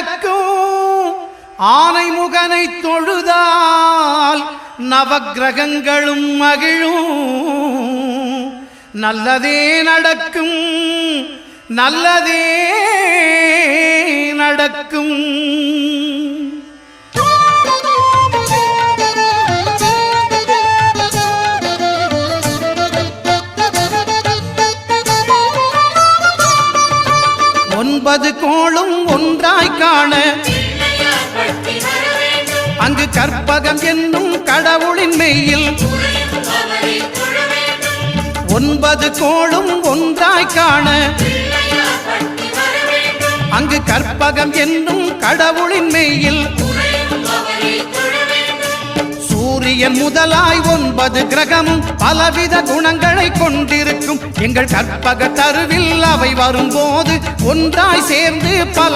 நடக்கும். ஆனை முகனை தொழுதால் நவகிரகங்களும் மகிழும். நல்லதே நடக்கும். நல்லதே நடக்கும். ஒன்பது கோளும் ஒன்றாய் காண. அங்கு கற்பகம் என்னும் கடவுளின் மெய்யில் ஒன்பது கோளும் ஒன்றாய் காண. அங்கு கற்பகம் என்னும் கடவுளின் மெய்யில் சூரியன் முதலாய் ஒன்பது கிரகமும் பலவித குணங்களை கொண்டிருக்கும் எங்கள் கற்பக தருவில் அவை வரும்போது ஒன்றாய் சேர்ந்து பல